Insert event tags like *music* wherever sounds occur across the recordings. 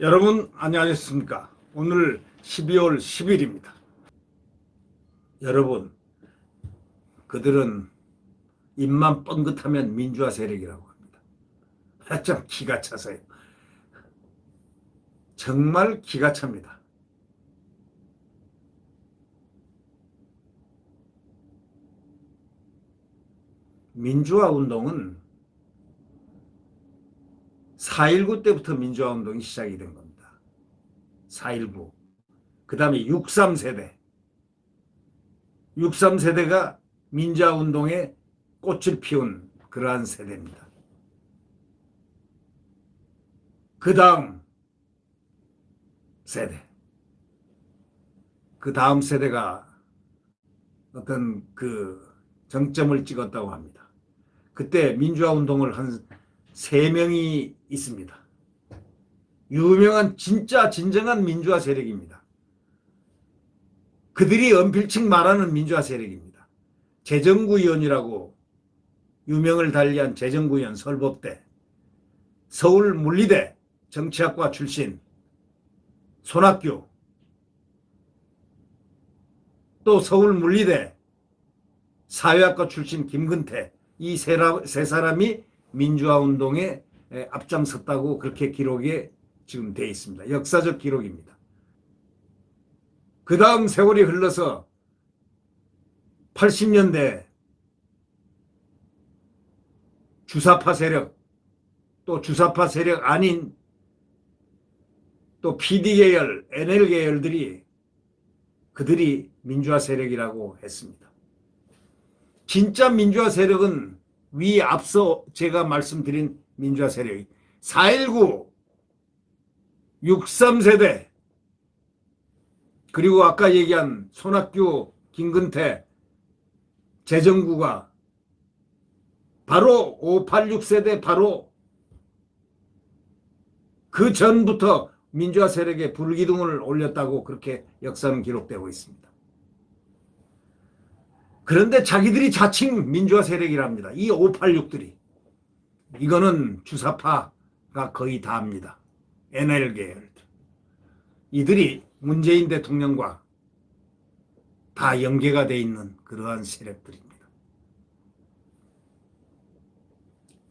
여러분 안녕하셨습니까? 오늘 12월 10일입니다. 여러분 그들은 입만 뻥긋하면 민주화 세력이라고 합니다. 아, *laughs* 참 기가 차서요. 정말 기가 찹니다. 민주화 운동은 4.19 때부터 민주화 운동이 시작이 된 겁니다. 4.19. 그 다음에 63 세대. 63 세대가 민주화 운동에 꽃을 피운 그러한 세대입니다. 그 다음 세대. 그 다음 세대가 어떤 그 정점을 찍었다고 합니다. 그때 민주화 운동을 한 세 명이 있습니다. 유명한 진짜 진정한 민주화 세력입니다. 그들이 은필칭 말하는 민주화 세력입니다. 재정구위원이라고 유명을 달리한 재정구위원 설법대, 서울 물리대 정치학과 출신 손학규, 또 서울 물리대 사회학과 출신 김근태 이 세 사람이 민주화 운동에 앞장섰다고 그렇게 기록에 지금 돼 있습니다. 역사적 기록입니다. 그 다음 세월이 흘러서 80년대 주사파 세력 또 주사파 세력 아닌 또 PD 계열, NL 계열들이 그들이 민주화 세력이라고 했습니다. 진짜 민주화 세력은 위 앞서 제가 말씀드린 민주화 세력이 4.19, 63세대, 그리고 아까 얘기한 손학규, 김근태, 재정구가 바로 586세대 바로 그 전부터 민주화 세력에 불기둥을 올렸다고 그렇게 역사는 기록되고 있습니다. 그런데 자기들이 자칭 민주화 세력이랍니다. 이 586들이. 이거는 주사파가 거의 다 합니다. NL 계열들. 이들이 문재인 대통령과 다 연계가 돼 있는 그러한 세력들입니다.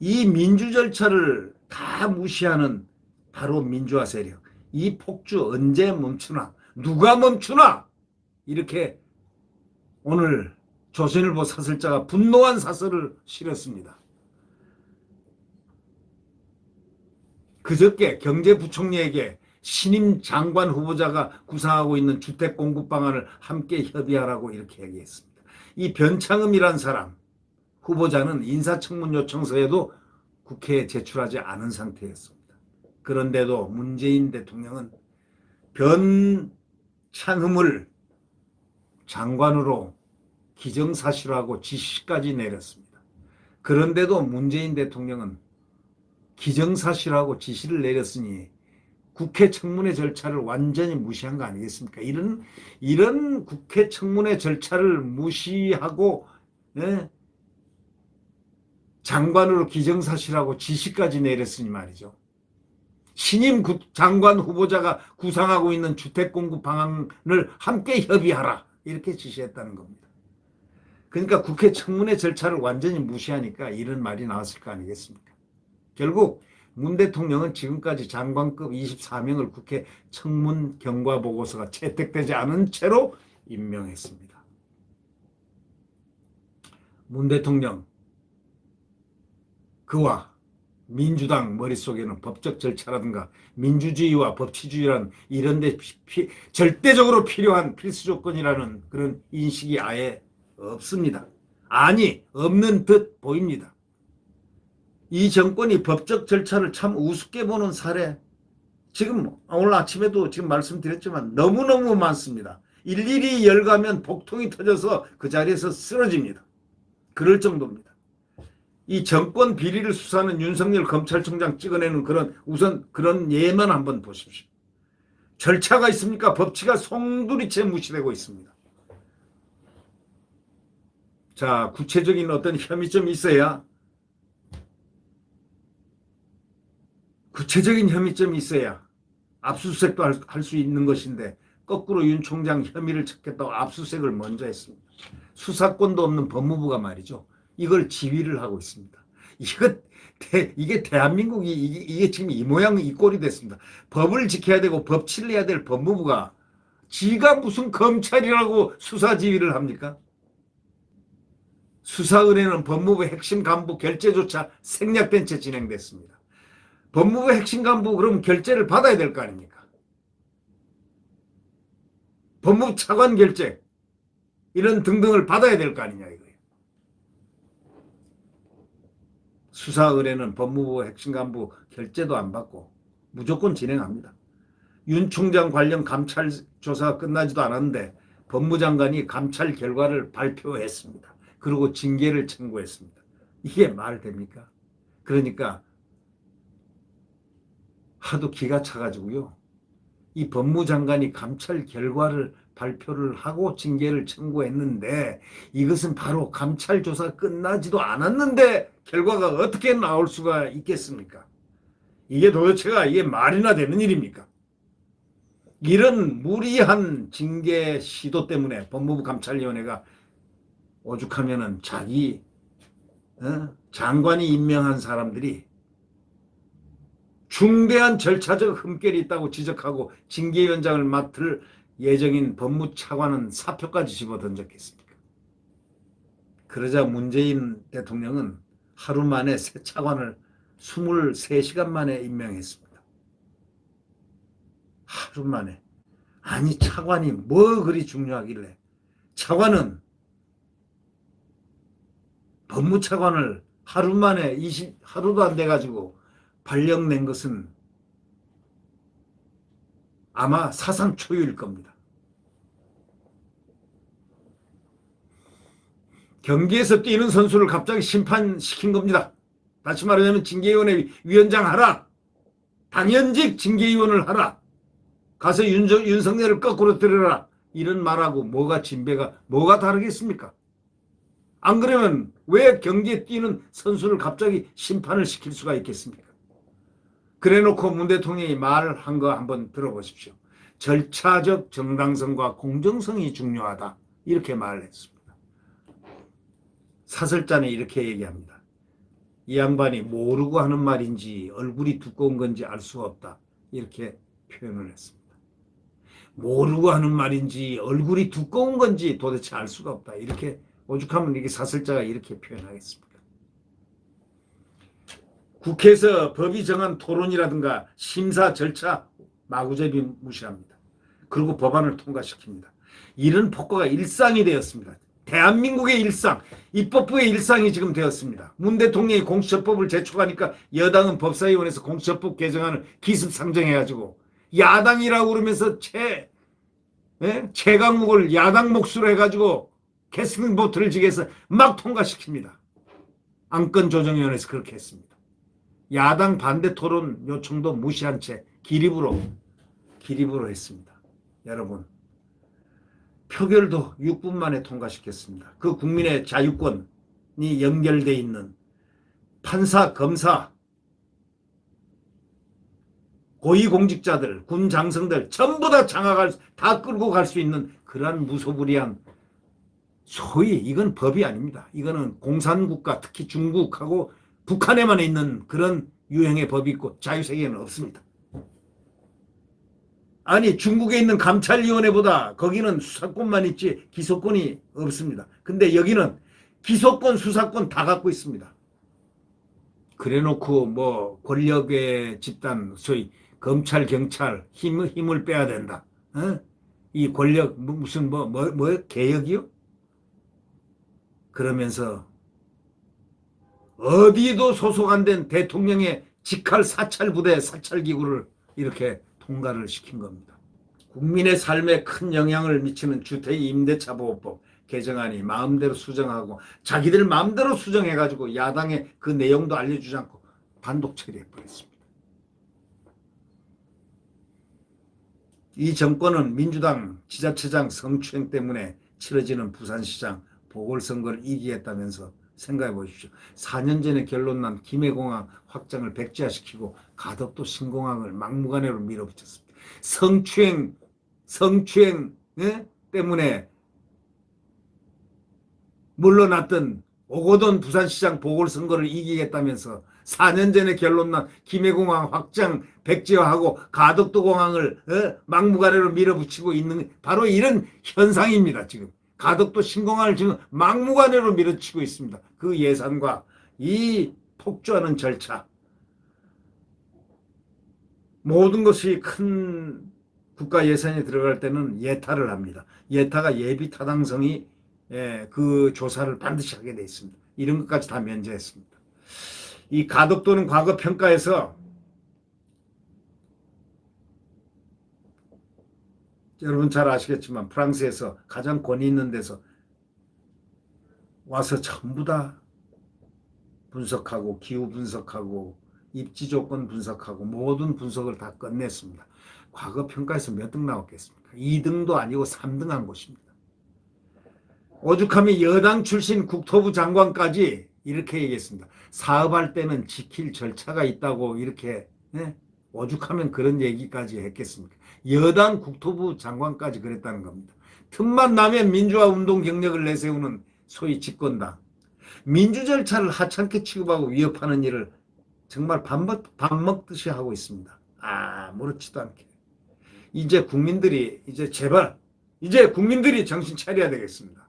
이 민주 절차를 다 무시하는 바로 민주화 세력. 이 폭주 언제 멈추나? 누가 멈추나? 이렇게 오늘 조선일보 사설자가 분노한 사설을 실었습니다. 그저께 경제부총리에게 신임 장관 후보자가 구상하고 있는 주택 공급 방안을 함께 협의하라고 이렇게 얘기했습니다. 이 변창흠이란 사람 후보자는 인사청문 요청서에도 국회에 제출하지 않은 상태였습니다. 그런데도 문재인 대통령은 변창흠을 장관으로 기정사실화하고 지시까지 내렸습니다. 그런데도 문재인 대통령은 기정사실화하고 지시를 내렸으니 국회 청문회 절차를 완전히 무시한 거 아니겠습니까? 이런 이런 국회 청문회 절차를 무시하고 예? 장관으로 기정사실하고 지시까지 내렸으니 말이죠. 신임 장관 후보자가 구상하고 있는 주택 공급 방안을 함께 협의하라 이렇게 지시했다는 겁니다. 그러니까 국회 청문회 절차를 완전히 무시하니까 이런 말이 나왔을 거 아니겠습니까? 결국 문 대통령은 지금까지 장관급 24명을 국회 청문 경과 보고서가 채택되지 않은 채로 임명했습니다. 문 대통령 그와 민주당 머릿속에는 법적 절차라든가 민주주의와 법치주의라는 이런 데 피, 절대적으로 필요한 필수 조건이라는 그런 인식이 아예 없습니다. 아니, 없는 듯 보입니다. 이 정권이 법적 절차를 참 우습게 보는 사례, 지금 오늘 아침에도 지금 말씀드렸지만 너무너무 많습니다. 일일이 열가면 복통이 터져서 그 자리에서 쓰러집니다. 그럴 정도입니다. 이 정권 비리를 수사하는 윤석열 검찰총장 찍어내는 그런 우선 그런 예만 한번 보십시오. 절차가 있습니까? 법치가 송두리째 무시되고 있습니다. 자, 구체적인 어떤 혐의점이 있어야 구체적인 혐의점이 있어야 압수수색도 할 수 있는 것인데 거꾸로 윤 총장 혐의를 찾겠다고 압수수색을 먼저 했습니다. 수사권도 없는 법무부가 말이죠. 이걸 지휘를 하고 있습니다. 대, 이게 대한민국이 이게, 이게 지금 이 모양 이 꼴이 됐습니다. 법을 지켜야 되고 법치를 해야 될 법무부가 지가 무슨 검찰이라고 수사 지휘를 합니까? 수사 의뢰는 법무부 핵심 간부 결재조차 생략된 채 진행됐습니다. 법무부 핵심 간부 그럼 결재를 받아야 될 거 아닙니까? 법무부 차관 결재 이런 등등을 받아야 될 거 아니냐 이거예요. 수사 의뢰는 법무부 핵심 간부 결재도 안 받고 무조건 진행합니다. 윤 총장 관련 감찰 조사가 끝나지도 않았는데 법무장관이 감찰 결과를 발표했습니다. 그리고 징계를 청구했습니다. 이게 말 됩니까? 그러니까 하도 기가 차가지고요. 이 법무장관이 감찰 결과를 발표를 하고 징계를 청구했는데 이것은 바로 감찰 조사 끝나지도 않았는데 결과가 어떻게 나올 수가 있겠습니까? 이게 도대체가 이게 말이나 되는 일입니까? 이런 무리한 징계 시도 때문에 법무부 감찰위원회가 오죽하면은 자기 어? 장관이 임명한 사람들이 중대한 절차적 흠결이 있다고 지적하고 징계위원장을 맡을 예정인 법무차관은 사표까지 집어던졌겠습니까? 그러자 문재인 대통령은 하루 만에 새 차관을 23시간 만에 임명했습니다. 하루 만에. 아니 차관이 뭐 그리 중요하길래 차관은 법무차관을 하루 만에 20 하루도 안 돼 가지고 발령낸 것은 아마 사상 초유일 겁니다. 경기에서 뛰는 선수를 갑자기 심판시킨 겁니다. 다시 말하자면 징계위원회 위원장 하라. 당연직 징계위원을 하라. 가서 윤석, 윤석열을 거꾸로 들여라. 이런 말하고 뭐가 진배가 뭐가 다르겠습니까? 안 그러면 왜 경기에 뛰는 선수를 갑자기 심판을 시킬 수가 있겠습니까? 그래 놓고 문 대통령이 말한 거 한번 들어보십시오. 절차적 정당성과 공정성이 중요하다. 이렇게 말을 했습니다. 사설자는 이렇게 얘기합니다. 이 양반이 모르고 하는 말인지 얼굴이 두꺼운 건지 알 수가 없다. 이렇게 표현을 했습니다. 모르고 하는 말인지 얼굴이 두꺼운 건지 도대체 알 수가 없다. 이렇게 오죽하면 이게 사설자가 이렇게 표현하겠습니까? 국회에서 법이 정한 토론이라든가 심사 절차 마구잡이 무시합니다. 그리고 법안을 통과시킵니다. 이런 폭거가 일상이 되었습니다. 대한민국의 일상, 입법부의 일상이 지금 되었습니다. 문 대통령이 공수처법을 제촉하니까 여당은 법사위원회에서 공수처법 개정안을 기습상정해가지고 야당이라고 그러면서 최, 예? 최강욱을 야당 몫으로 해가지고 캐스팅 보트를 지게해서 막 통과시킵니다. 안건 조정위원회에서 그렇게 했습니다. 야당 반대 토론 요청도 무시한 채 기립으로 기립으로 했습니다. 여러분 표결도 6분 만에 통과시켰습니다. 그 국민의 자유권이 연결돼 있는 판사, 검사, 고위공직자들, 군 장성들 전부 다 장악할 다 끌고 갈 수 있는 그러한 무소불위한 소위 이건 법이 아닙니다. 이거는 공산국가 특히 중국하고 북한에만 있는 그런 유형의 법이 있고 자유세계에는 없습니다. 아니 중국에 있는 감찰위원회보다 거기는 수사권만 있지 기소권이 없습니다. 근데 여기는 기소권, 수사권 다 갖고 있습니다. 그래놓고 뭐 권력의 집단, 소위 검찰, 경찰 힘, 힘을 빼야 된다. 어? 이 권력 무슨 뭐뭐뭐 개혁이요? 그러면서 어디도 소속 안 된 대통령의 직할 사찰 부대 사찰 기구를 이렇게 통과를 시킨 겁니다. 국민의 삶에 큰 영향을 미치는 주택 임대차 보호법 개정안이 마음대로 수정하고 자기들 마음대로 수정해 가지고 야당에 그 내용도 알려주지 않고 단독 처리해 버렸습니다. 이 정권은 민주당 지자체장 성추행 때문에 치러지는 부산시장 보궐선거를 이기겠다면서 생각해 보십시오. 4년 전에 결론난 김해공항 확장을 백지화시키고 가덕도 신공항을 막무가내로 밀어붙였습니다. 성추행 성추행 예? 때문에 물러났던 오고돈 부산시장 보궐선거를 이기겠다면서 4년 전에 결론난 김해공항 확장 백지화하고 가덕도 공항을 어? 막무가내로 밀어붙이고 있는 바로 이런 현상입니다. 지금 가덕도 신공항을 지금 막무가내로 밀어치고 있습니다. 그 예산과 이 폭주하는 절차 모든 것이 큰 국가 예산이 들어갈 때는 예타를 합니다. 예타가 예비 타당성이 예, 그 조사를 반드시 하게 돼 있습니다. 이런 것까지 다 면제했습니다. 이 가덕도는 과거 평가에서 여러분 잘 아시겠지만 프랑스에서 가장 권위 있는 데서 와서 전부 다 분석하고 기후 분석하고 입지 조건 분석하고 모든 분석을 다 끝냈습니다. 과거 평가에서 몇 등 나왔겠습니까? 2등도 아니고 3등 한 곳입니다. 오죽하면 여당 출신 국토부 장관까지 이렇게 얘기했습니다. 사업할 때는 지킬 절차가 있다고 이렇게 예? 오죽하면 그런 얘기까지 했겠습니까? 여당 국토부 장관까지 그랬다는 겁니다. 틈만 나면 민주화 운동 경력을 내세우는 소위 집권당. 민주 절차를 하찮게 취급하고 위협하는 일을 정말 밥, 먹, 밥 먹듯이 하고 있습니다. 아무렇지도 않게. 이제 국민들이 이제 제발 이제 국민들이 정신 차려야 되겠습니다.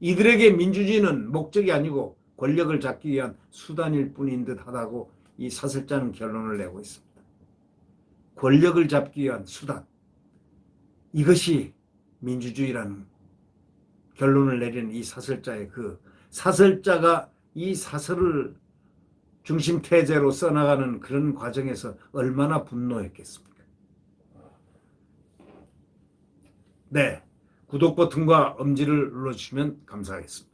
이들에게 민주주의는 목적이 아니고 권력을 잡기 위한 수단일 뿐인 듯 하다고 이 사설자는 결론을 내고 있습니다. 권력을 잡기 위한 수단. 이것이 민주주의라는 결론을 내리는 이 사설자의 그 사설자가 이 사설을 중심 태제로 써나가는 그런 과정에서 얼마나 분노했겠습니까? 네. 구독 버튼과 엄지를 눌러주시면 감사하겠습니다.